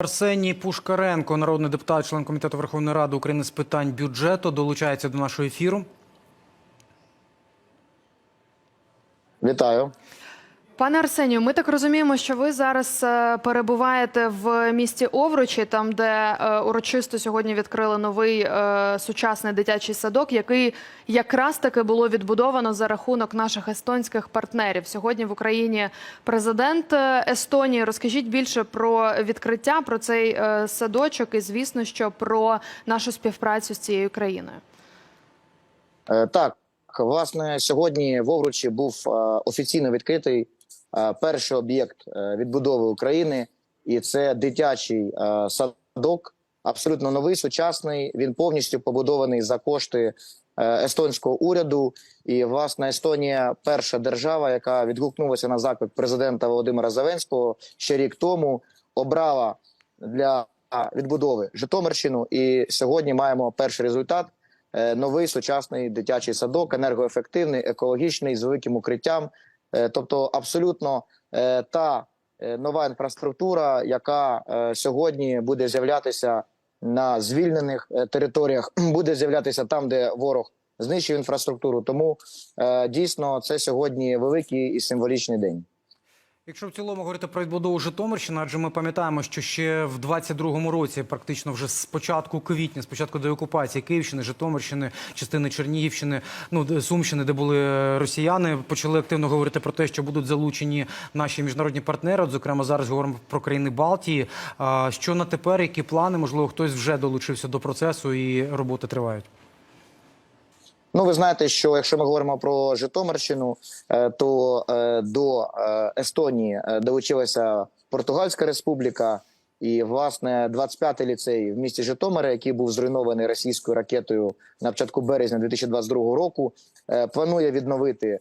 Арсеній Пушкаренко, народний депутат, член комітету Верховної Ради України з питань бюджету, долучається до нашого ефіру. Вітаю. Пане Арсенію, ми так розуміємо, що ви зараз е, перебуваєте в місті Овручі, там де е, урочисто сьогодні відкрили новий е, сучасний дитячий садок, який якраз таки було відбудовано за рахунок наших естонських партнерів. Сьогодні в Україні президент Естонії. Розкажіть більше про відкриття, про цей садочок, і звісно, що про нашу співпрацю з цією країною. Так, власне, сьогодні в Овручі був офіційно відкритий перший об'єкт е, відбудови України, і це дитячий е, садок, абсолютно новий, сучасний. Він повністю побудований за кошти е, естонського уряду. І власне Естонія перша держава, яка відгукнулася на заклик президента Володимира Зеленського ще рік тому, обрала для відбудови Житомирщину. І сьогодні маємо перший результат. Е, новий сучасний дитячий садок, енергоефективний, екологічний, з великим укриттям. Е, Тобто, абсолютно е, та е, нова інфраструктура, яка сьогодні буде з'являтися на звільнених територіях, буде з'являтися там, де ворог знищив інфраструктуру. Тому дійсно це сьогодні великий і символічний день. Якщо в цілому говорити про відбудову Житомирщини, адже ми пам'ятаємо, що ще в 22-му році, практично вже з початку квітня, з початку деокупації Київщини, Житомирщини, частини Чернігівщини, ну Сумщини, де були росіяни, почали активно говорити про те, що будуть залучені наші міжнародні партнери. От, зокрема, зараз говоримо про країни Балтії. Що на тепер, які плани? Можливо, хтось вже долучився до процесу і роботи тривають. Ну, ви знаєте, що якщо ми говоримо про Житомирщину, е, то е, до е, Естонії долучилася Португальська Республіка, і власне 25-й ліцей в місті Житомира, який був зруйнований російською ракетою на початку березня 2022 року, планує відновити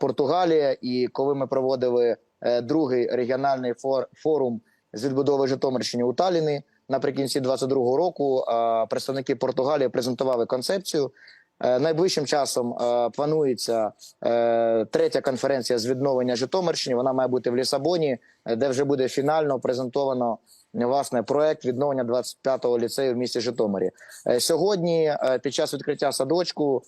Португалія. І коли ми проводили другий регіональний фор- форум з відбудови Житомирщини у Таліні наприкінці 2022 року, представники Португалії презентували концепцію. Е, Найближчим часом е, планується е, третя конференція з відновлення Житомирщини. Вона має бути в Лісабоні, де вже буде фінально презентовано власне проект відновлення 25-го ліцею в місті Житомирі. Сьогодні, під час відкриття садочку,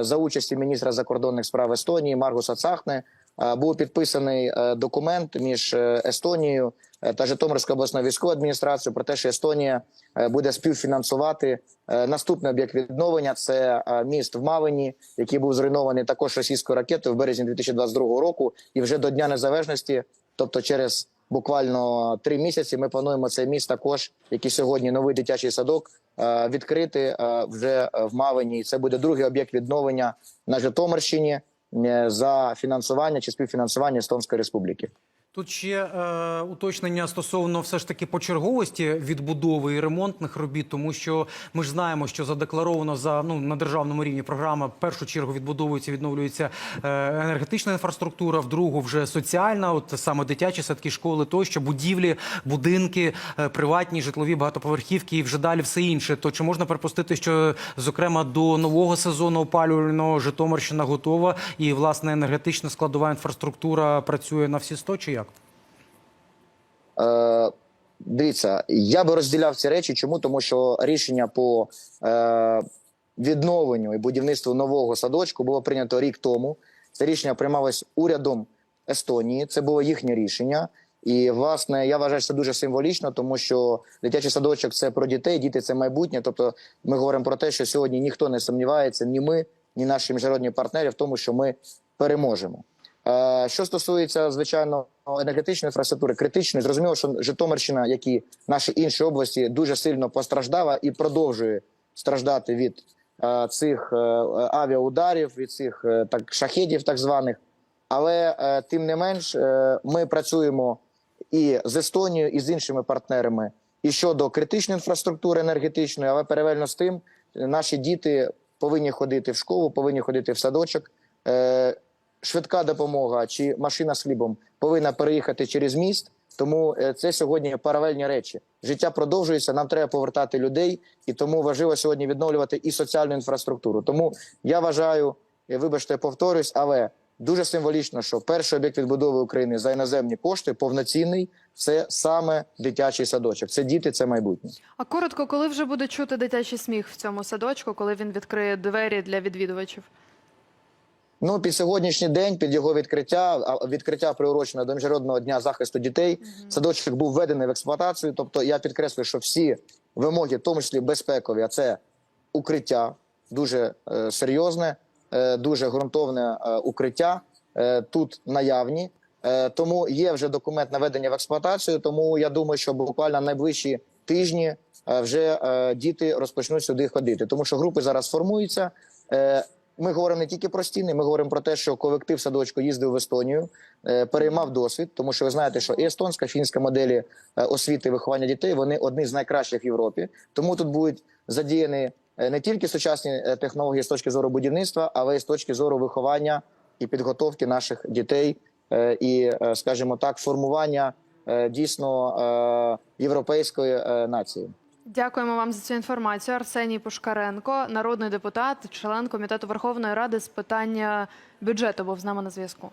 за участі міністра закордонних справ Естонії Маргуса Цахне, був підписаний е, документ між е, Естонією е, та Житомирською обласною військовою адміністрацією про те, що Естонія е, буде співфінансувати е, наступний об'єкт відновлення. Це е, міст в Малині, який був зруйнований також російською ракетою в березні 2022 року. І вже до Дня Незалежності, тобто через буквально три місяці, ми плануємо цей міст також, який сьогодні новий дитячий садок. е, Відкрити е, вже е, в Малині. І Це буде другий об'єкт відновлення на Житомирщині е, за фінансування чи співфінансування Естонської республіки. Тут ще е, уточнення стосовно все ж таки почерговості відбудови і ремонтних робіт, тому що ми ж знаємо, що задекларовано за ну на державному рівні програма в першу чергу відбудовується, відновлюється е, енергетична інфраструктура, в другу вже соціальна, от саме дитячі садки, школи, тощо, будівлі, будинки, е, приватні, житлові багатоповерхівки і вже далі все інше. То чи можна припустити, що зокрема до нового сезону опалювального Житомирщина готова і власне енергетична складова інфраструктура працює на всі 100 чи як? Е, дивіться, я би розділяв ці речі. Чому? Тому що рішення по е, відновленню і будівництву нового садочку було прийнято рік тому. Це рішення приймалось урядом Естонії. Це було їхнє рішення. І власне я вважаю, що це дуже символічно, тому що дитячий садочок це про дітей, діти це майбутнє. Тобто, ми говоримо про те, що сьогодні ніхто не сумнівається, ні ми, ні наші міжнародні партнери в тому, що ми переможемо. Е, Що стосується звичайно енергетичної інфраструктури, критичної, зрозуміло, що Житомирщина, як і наші інші області, дуже сильно постраждала і продовжує страждати від е, цих е, авіаударів, від цих так шахедів, так званих. Але тим не менш, ми працюємо і з Естонією, і з іншими партнерами і щодо критичної інфраструктури енергетичної, але паралельно з тим, наші діти повинні ходити в школу, повинні ходити в садочок. Швидка допомога чи машина з хлібом повинна переїхати через міст. Тому е, це сьогодні паралельні речі. Життя продовжується. Нам треба повертати людей, і тому важливо сьогодні відновлювати і соціальну інфраструктуру. Тому я вважаю, е, вибачте, повторюсь, але дуже символічно, що перший об'єкт відбудови України за іноземні кошти повноцінний це саме дитячий садочок. Це діти, це майбутнє. А коротко, коли вже буде чути дитячий сміх в цьому садочку, коли він відкриє двері для відвідувачів? Ну, під сьогоднішній день, під його відкриття, відкриття приурочено до міжнародного дня захисту дітей. Садочок був введений в експлуатацію. Тобто, я підкреслюю, що всі вимоги, в тому числі безпекові, а це укриття, дуже е, серйозне, е, дуже ґрунтовне е, укриття. Е, тут наявні. Е, тому є вже документ наведення в експлуатацію. Тому я думаю, що буквально найближчі тижні е, вже е, діти розпочнуть сюди ходити, тому що групи зараз формуються. Е, ми говоримо не тільки про стіни, ми говоримо про те, що колектив садочку їздив в Естонію, е, переймав досвід, тому що ви знаєте, що і естонська, фінська моделі е, освіти і виховання дітей вони одні з найкращих в Європі. Тому тут будуть задіяні е, не тільки сучасні технології з точки зору будівництва, але й з точки зору виховання і підготовки наших дітей, і, скажімо так, формування дійсно європейської нації. Дякуємо вам за цю інформацію. Арсеній Пушкаренко, народний депутат, член комітету Верховної Ради з питання бюджету, був з нами на зв'язку.